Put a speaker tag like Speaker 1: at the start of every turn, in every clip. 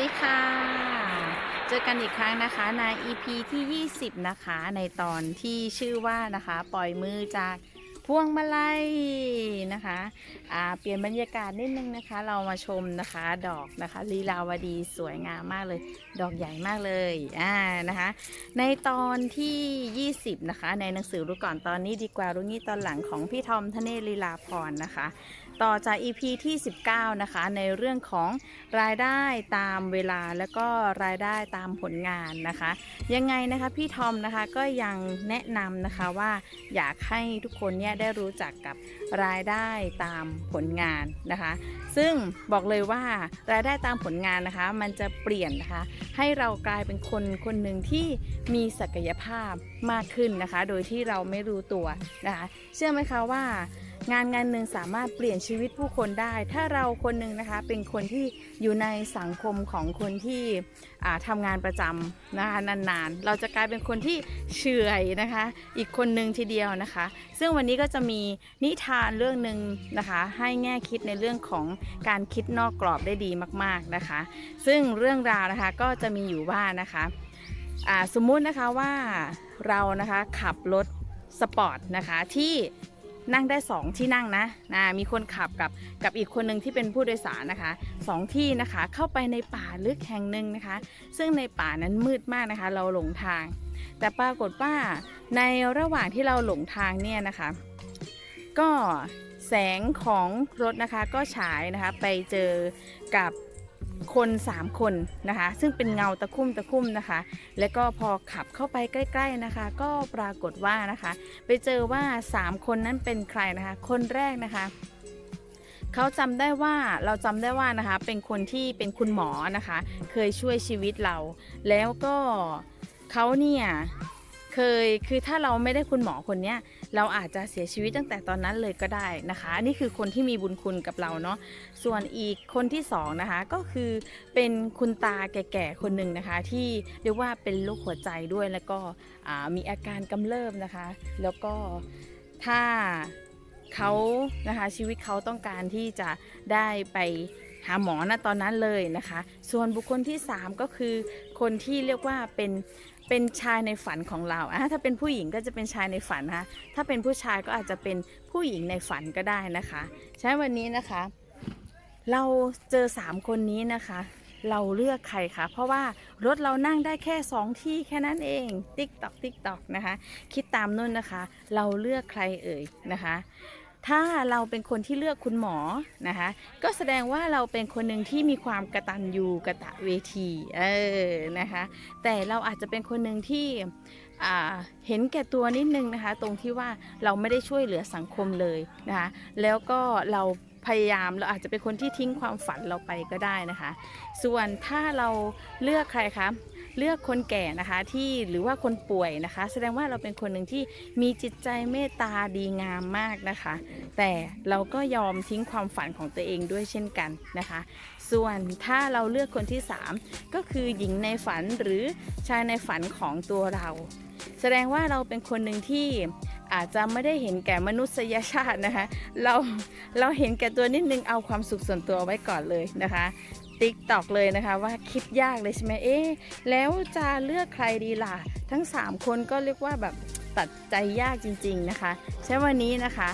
Speaker 1: ดีค่ะ เจอกันอีกครั้งนะคะใน EP ที่ 20 นะคะ ในตอนที่ชื่อว่านะคะ ปล่อยมือจากพวงมาลัยนะคะอ่าเปลี่ยนบรรยากาศนิดนึงนะคะ เรามาชมนะคะดอกนะคะลีลาวดีสวยงามมากเลย ดอกใหญ่มากเลยอ่านะคะ ในตอนที่ 20 นะคะ ในหนังสือรู้ก่อนตอนนี้ดีกว่ารู้งี้ตอนหลังของพี่ทอมทเนศลีลาพรนะคะ ต่อจาก EP ที่ 19 นะคะ ในเรื่องของรายได้ตามเวลาแล้วก็รายได้ตามผลงานนะคะ ยังไงนะคะพี่ทอมนะคะก็ยังแนะนำนะคะว่าอยากให้ทุกคนเนี่ยได้รู้จักกับรายได้ตามผลงานนะคะ ซึ่งบอกเลยว่ารายได้ตามผลงานนะคะ มันจะเปลี่ยนนะคะ ให้เรากลายเป็นคนคนหนึ่งที่มีศักยภาพมากขึ้นนะคะ โดยที่เราไม่รู้ตัวนะคะ เชื่อไหมคะว่า งานงานหนึ่งสามารถเปลี่ยนชีวิตผู้คนได้ ถ้าเราคนหนึ่งนะคะเป็นคนที่อยู่ในสังคมของคนที่อ่าทำงานประจำนะคะนานๆ เราจะกลายเป็นคนที่เฉยนะคะ อีกคนหนึ่งทีเดียวนะคะ ซึ่งวันนี้ก็จะมีนิทานเรื่องหนึ่งนะคะ ให้แง่คิดในเรื่องของการคิดนอกกรอบได้ดีมากๆนะคะ ซึ่งเรื่องราวนะคะก็จะมีอยู่ว่านะคะสมมุตินะคะว่าเรานะคะขับรถสปอร์ตนะคะที่ นั่งได้ 2 ที่นั่งนะนะมีคนขับกับกับอีกคนหนึ่งที่เป็นผู้โดยสารนะคะสองที่นะคะเข้าไปในป่าลึกแห่งหนึ่งนะคะ ซึ่งในป่านั้นมืดมากนะคะ เราหลงทาง แต่ปรากฏว่าในระหว่างที่เราหลงทางเนี่ยนะคะ ก็แสงของรถนะคะก็ฉายนะคะไปเจอกับ คน3คนนะคะ ซึ่งเป็นเงาตะคุ่มตะคุ่มนะคะ แล้วก็พอขับเข้าไปใกล้ ๆนะคะ ก็ปรากฏว่านะคะ ไปเจอว่า 3 คนนั้นเป็นใครนะคะ คนแรกนะคะเขาจำได้ว่าเราจำได้ว่านะคะ เป็นคนที่เป็นคุณหมอนะคะ เคยช่วยชีวิตเรา แล้วก็เขาเนี่ย เคยคือถ้าเราไม่ได้คุณหมอคนเนี้ยเราอาจจะเสียชีวิตตั้งแต่ตอนนั้นเลยก็ได้นะคะอันนี่คือคนที่มีบุญคุณกับเราเนาะส่วนอีกคนที่สองนะคะก็คือเป็นคุณตาแก่ๆคนหนึ่งนะคะ ที่เรียกว่าเป็นโรคหัวใจด้วยแล้วก็มีอาการกำเริบนะคะ แล้วก็ถ้าเขานะคะชีวิตเขาต้องการที่จะได้ไปหาหมอณตอนนั้นเลยนะคะ ส่วนบุคคลที่ 3 ก็คือคนที่เรียกว่าเป็น เป็นชายในฝันของเราอะถ้าเป็นผู้หญิงก็จะเป็นชายในฝันนะคะถ้าเป็นผู้ชายก็อาจจะเป็นผู้หญิงในฝันก็ได้นะคะ ใช้วันนี้นะคะ เราเจอ 3 คนนี้นะคะ เราเลือกใครคะ เพราะว่ารถเรานั่งได้แค่ 2 ที่แค่นั้นเอง ติ๊กตอกติ๊กตอกนะคะ คิดตามนุ่นนะคะ เราเลือกใครเอ่ยนะคะ ถ้าเราเป็นคนที่เลือกคุณหมอนะคะ ก็แสดงว่าเราเป็นคนหนึ่งที่มีความกระตันยูกระตะเวทีเออนะคะ แต่เราอาจจะเป็นคนหนึ่งที่เห็นแก่ตัวนิดนึงนะคะ ตรงที่ว่าเราไม่ได้ช่วยเหลือสังคมเลยนะคะ แล้วก็เราพยายามเราอาจจะเป็นคนที่ทิ้งความฝันเราไปก็ได้นะคะ ส่วนถ้าเราเลือกใครคะ เลือกคนแก่นะคะที่หรือว่าคนป่วยนะคะ แสดงว่าเราเป็นคนหนึ่งที่มีจิตใจเมตตาดีงามมากนะคะ แต่เราก็ยอมทิ้งความฝันของตัวเองด้วยเช่นกันนะคะ ส่วนถ้าเราเลือกคนที่ 3 ก็คือหญิงในฝันหรือชายในฝันของตัวเรา แสดงว่าเราเป็นคนหนึ่งที่ อาจจะไม่ได้เห็นแก่มนุษยชาตินะคะ เราเราเห็นแก่ตัวนิดนึงเอาความสุขส่วนตัวไว้ก่อนเลยนะคะติ๊กตอกเลยนะคะว่าคิดยากเลยใช่ไหมเอ๊แล้วจะเลือกใครดีล่ะ ทั้ง 3 คนก็เรียกว่าแบบตัดใจยากจริง ๆนะคะ ใช้วันนี้นะคะ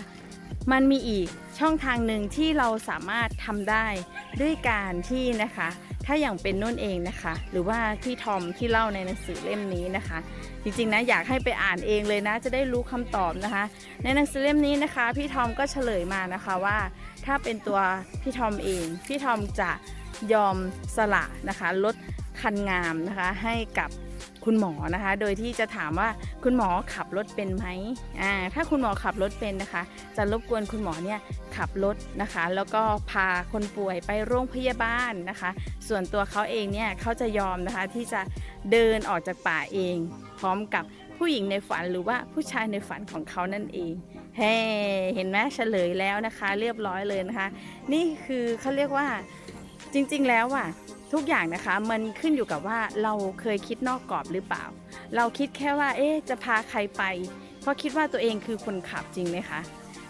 Speaker 1: มันมีอีก ช่องทางหนึ่งที่เราสามารถทำได้ด้วยการที่นะคะ ถ้าอย่างเป็นนุ่นเองนะคะ หรือว่าพี่ทอมที่เล่าในหนังสือเล่มนี้นะคะ จริงๆนะอยากให้ไปอ่านเองเลยนะ จะได้รู้คำตอบนะคะ ในหนังสือเล่มนี้นะคะ พี่ทอมก็เฉลยมานะคะว่า ถ้าเป็นตัวพี่ทอมเอง พี่ทอมจะยอมสละนะคะลดคันงามนะคะให้กับ คุณหมอนะคะ โดยที่จะถามว่าคุณหมอขับรถเป็นไหมอ่าถ้าคุณหมอขับรถเป็นนะคะ จะรบกวนคุณหมอเนี่ยขับรถนะคะ แล้วก็พาคนป่วยไปโรงพยาบาลนะคะ ส่วนตัวเขาเองเนี่ยเขาจะยอมนะคะที่จะเดินออกจากป่าเอง พร้อมกับผู้หญิงในฝันหรือว่าผู้ชายในฝันของเขานั่นเอง เฮ้เห็นไหมเฉลยแล้วนะคะ เรียบร้อยเลยนะคะ นี่คือเขาเรียกว่าจริงๆแล้วอะ ทุกอย่างนะคะมันขึ้นอยู่กับว่าเราเคยคิดนอกกรอบหรือเปล่า เราคิดแค่ว่า เอ๊ะจะพาใครไป เพราะคิดว่าตัวเองคือคนขับจริงไหมคะ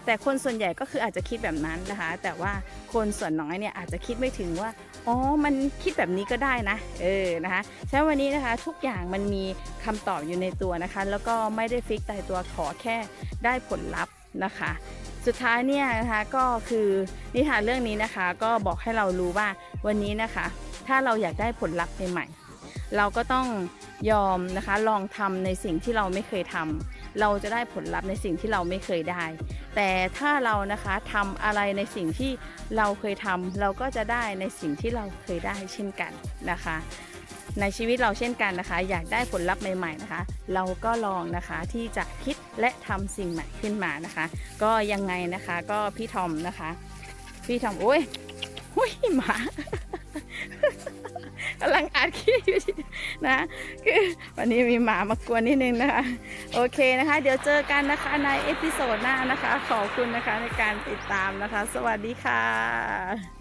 Speaker 1: แต่คนส่วนใหญ่ก็คืออาจจะคิดแบบนั้นนะคะ แต่ว่าคนส่วนน้อยเนี่ยอาจจะคิดไม่ถึงว่าอ๋อมันคิดแบบนี้ก็ได้นะเออนะคะฉะนั้นวันนี้นะคะทุกอย่างมันมีคำตอบอยู่ในตัวนะคะ แล้วก็ไม่ได้ฟิกตายตัวขอแค่ได้ผลลัพธ์นะคะ สุดท้ายเนี่ยนะคะก็คือนิทานเรื่องนี้นะคะ ก็บอกให้เรารู้ว่าวันนี้นะคะ ถ้าเราอยากได้ผลลัพธ์ใหม่ๆ เราก็ต้องยอมนะคะลองทำในสิ่งที่เราไม่เคยทำเราจะได้ผลลัพธ์ในสิ่งที่เราไม่เคยได้ แต่ถ้าเรานะคะทำอะไรในสิ่งที่เราเคยทำเราก็จะได้ในสิ่งที่เราเคยได้เช่นกันนะคะ ในชีวิตเราเช่นกันนะคะ อยากได้ผลลัพธ์ใหม่ๆนะคะ เราก็ลองนะคะที่จะคิดและทำสิ่งใหม่ขึ้นมานะคะ ก็ยังไงนะคะก็พี่ทอมนะคะ พี่ทอมโอ้ยโอ้ยหมา กำลังอัดคลิปอยู่นะคือวันนี้มีหมามากวนนิดนึงนะคะ โอเคนะคะ เดี๋ยวเจอกันนะคะในเอพิโซดหน้านะคะ ขอบคุณนะคะในการติดตามนะคะ สวัสดีค่ะ